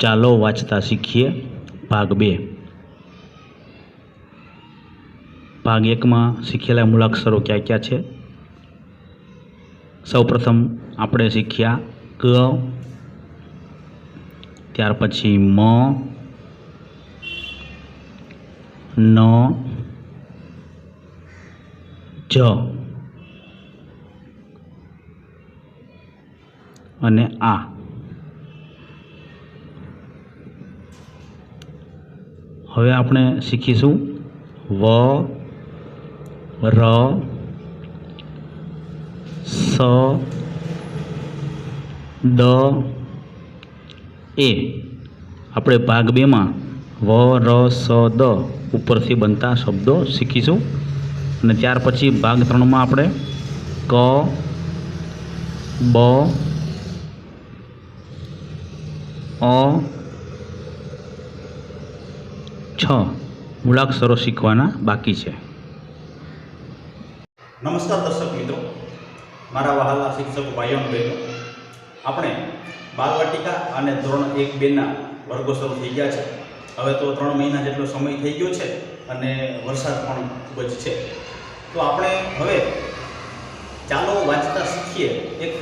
ચાલો વાંચતા શીખીએ ભાગ બે. ભાગ એકમાં શીખેલા મૂળાક્ષરો ક્યાં ક્યાં છે? સૌપ્રથમ આપણે શીખ્યા ક, ત્યાર પછી મ, ન, જ. અને આ. હવે આપણે શીખીશું વ, ર, સ, દ, એ. આપણે ભાગ બેમાં વ, ર, સ, દ ઉપરથી બનતા શબ્દો શીખીશું. અને ત્યાર પછી ભાગ ત્રણમાં આપણે ક, બ, અ છ મૂળાક્ષરો શીખવાના બાકી છે. નમસ્કાર દર્શક મિત્રો. મારા વહાલા શિક્ષક ભાઈઓ બહેનો આપણે બાલવાટિકા અને ધોરણ એક બેના વર્ગો શરૂ થઈ ગયા છે. હવે તો ત્રણ મહિના જેટલો સમય થઈ ગયો છે અને વરસાદ પણ ખૂબ જ છે. તો આપણે હવે ચાલો વાંચતા શીખીએ. એક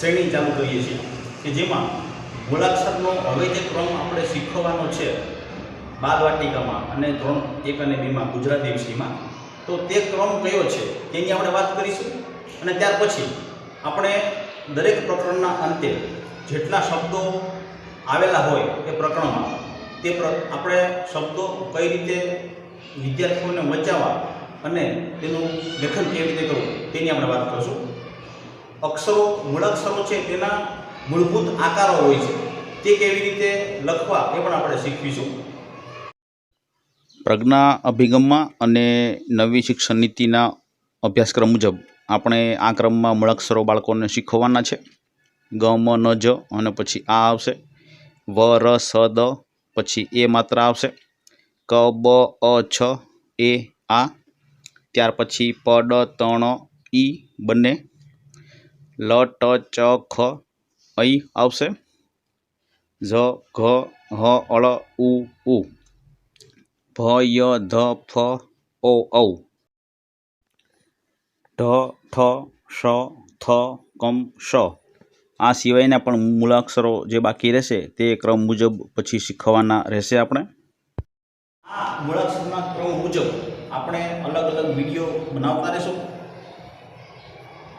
શ્રેણી ચાલુ કરીએ છીએ કે જેમાં મૂળાક્ષરનો હવે જે ક્રમ આપણે શીખવાનો છે બાલવાટિકામાં અને ધોરણ એક અને બેમાં ગુજરાતી વિષયમાં. તો તે ક્રમ કયો છે? તેની આપણે વાત કરીશું. અને ત્યાર પછી આપણે દરેક પ્રકરણના અંતે જેટલા શબ્દો આવેલા હોય એ પ્રકરણમાં તે આપણે શબ્દો કઈ રીતે વિદ્યાર્થીઓને વચાવવા અને તેનું લેખન કેવી રીતે કરવું તેની આપણે વાત કરીશું. અક્ષરો મૂળાક્ષરો છે તેના મૂળભૂત આકારો હોય છે. તે કેવી રીતે લખવા એ પણ આપણે શીખવીશું. પ્રજ્ઞા અભિગમમાં અને નવી શિક્ષણ નીતિના અભ્યાસક્રમ મુજબ આપણે આ ક્રમમાં મૂળાક્ષરો બાળકોને શીખવવાના છે. ગ, મ, ન, જ અને પછી આ આવશે. વ, ર, સ, દ પછી એ માત્ર આવશે. ક, બ, અ, છ, એ, આ. ત્યાર પછી પ, ડ તણ ઈ બંને. લ, ટ, ચ, ખ અહીં આવશે. ઝ, ઘ, હ, અળ, ઉ ઉ. ભ ય ધ ફ ઓ ઔ. ઢ, ઠ શ થ કમ શ આ સિવાયના પણ મૂળાક્ષરો જે બાકી રહેશે તે ક્રમ મુજબ પછી શીખવાના રહેશે આપણે. આ મૂળાક્ષરના ક્રમ મુજબ આપણે અલગ અલગ વીડિયો બનાવતા રહેશું.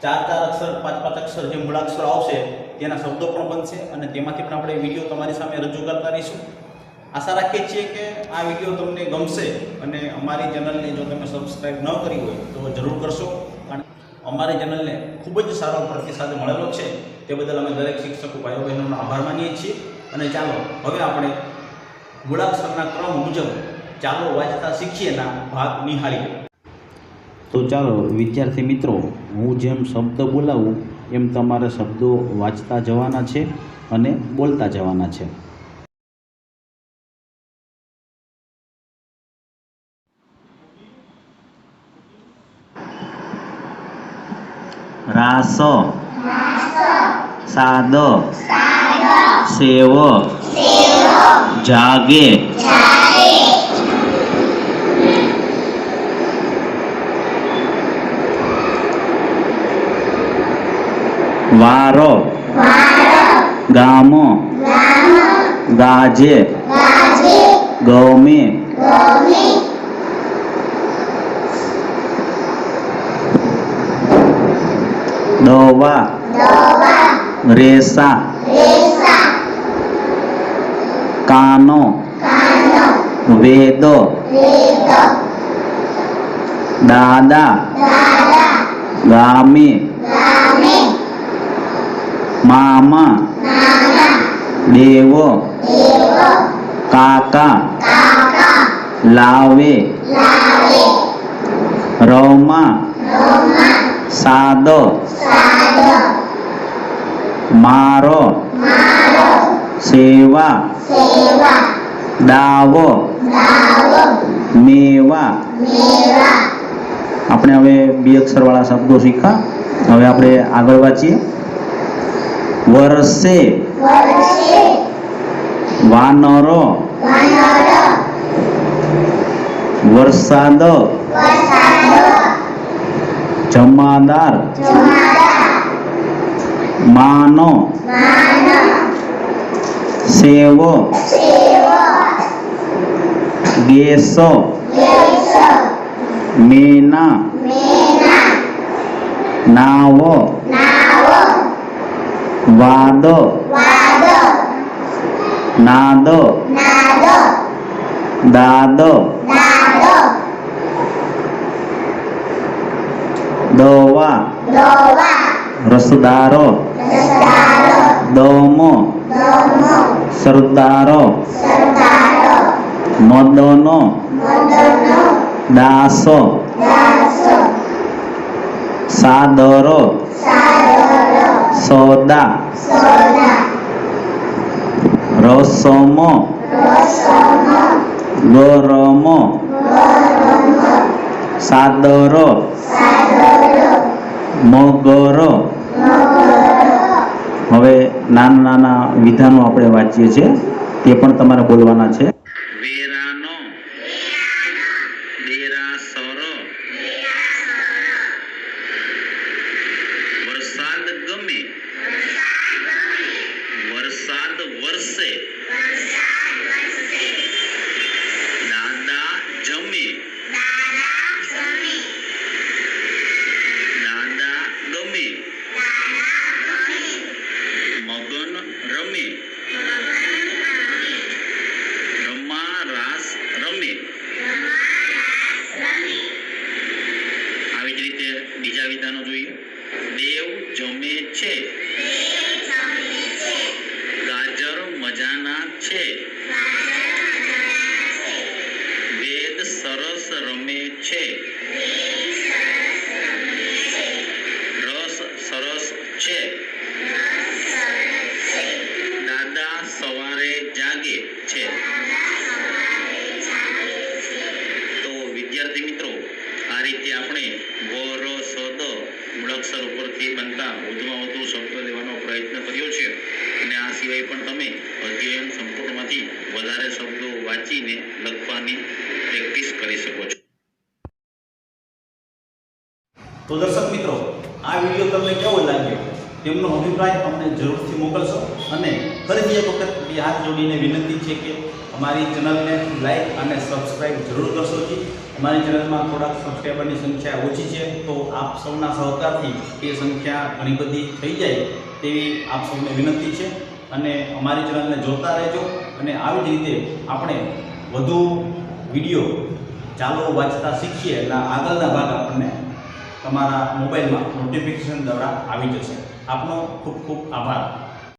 ચાર ચાર અક્ષર, પાંચ પાંચ અક્ષર જે મૂળાક્ષરો આવશે તેના શબ્દો પણ બનશે અને તેમાંથી પણ આપણે વીડિયો તમારી સામે રજૂ કરતા રહીશું. આશા રાખીએ છીએ કે આ વીડિયો તમને ગમશે અને અમારી ચેનલને જો તમે સબસ્ક્રાઈબ ન કરી હોય તો જરૂર કરશો. કારણ અમારી ચેનલને ખૂબ જ સારો પ્રતિસાદ મળેલો છે તે બદલ અમે દરેક શિક્ષકો ભાઈઓ બહેનોનો આભાર માનીએ છીએ. અને ચાલો, હવે આપણે મૂળાક્ષરના ક્રમ મુજબ ચાલો વાંચતા શીખીએના ભાગ નિહાળીએ. તો ચાલો, વિદ્યાર્થી મિત્રો, હું જેમ શબ્દ બોલાવું, એમ તમારે શબ્દો વાંચતા જવાના છે અને બોલતા જવાના છે. રાસ. સાદ. સેવો. જાગે. વારો. ગામો. ગાજે. ગમે. દવા રેસા કાનો વેદો દાદા ગામે મામા દેવો કાકા લાવે રમા સાદ. મારો. સેવા. દાવો. મેવા. આપણે હવે બે અક્ષરવાળા શબ્દો શીખ્યા. હવે આપણે આગળ વાંચીએ. વર્ષે વાનરો. વરસાદ. જમાદાર માનો સેવો ગેસો મેના નાવો વાદો નાદો દાદો Dewa Dewa Domo. Domo. Serdaro Modono Modono Daso. Daso. Sadoro. Sadoro. Soda. Soda. Rosomo. Rosomo. Goromo. Goromo. Sadoro. Sadoro મગરો. હવે નાના નાના વિધાનો આપણે વાંચીએ છીએ. તે પણ તમારે બોલવાના છે વેરાનો દેરાસર વરસાદ ગમે વરસાદ વરસે દાદા જમે દાદા ગમે મગન રમે રમા રાસ રમે આવી જ રીતે બીજા વિધાનો જોઈએ દેવ જમે છે. ગાજર મજાના છે. વેદ સરસ રમે છે. રસ સરસ છે. દાદા સવારે જાગે છે. તો વિદ્યાર્થી મિત્રો, આ રીતે આપણે વ ર મૂળાક્ષર ઉપરથી બનતા વધુમાં વધુ શબ્દો લેવાનો પ્રયત્ન કર્યો છે અને આ સિવાય પણ તમે અધ્યયન સંપૂર્ણમાંથી વધારે શબ્દો વાંચીને લખવાની પ્રેક્ટિસ કરી શકો છો. તો દર્શક મિત્રો, આ વીડિયો તમને કેવો લાગ્યો? તેમનો અભિપ્રાય અમને જરૂરથી મોકલશો અને ફરીથી એક વખત બે હાથ જોડીને વિનંતી છે કે અમારી ચેનલને લાઈક અને સબસ્ક્રાઈબ જરૂર કરશો જી. અમારી ચેનલમાં થોડાક સબસ્ક્રાઈબરની સંખ્યા ઓછી છે, તો આપ સૌના સહકારથી એ સંખ્યા ઘણી બધી થઈ જાય તેવી આપ સૌને વિનંતી છે. અને અમારી ચેનલને જોતા રહેજો અને આવી જ રીતે આપણે વધુ વીડિયો ચાલો વાંચતા શીખીએ એટલે આગળના ભાગ આપણને તમારા મોબાઈલમાં નોટિફિકેશન દ્વારા આવી જશે. આપનો ખૂબ ખૂબ આભાર.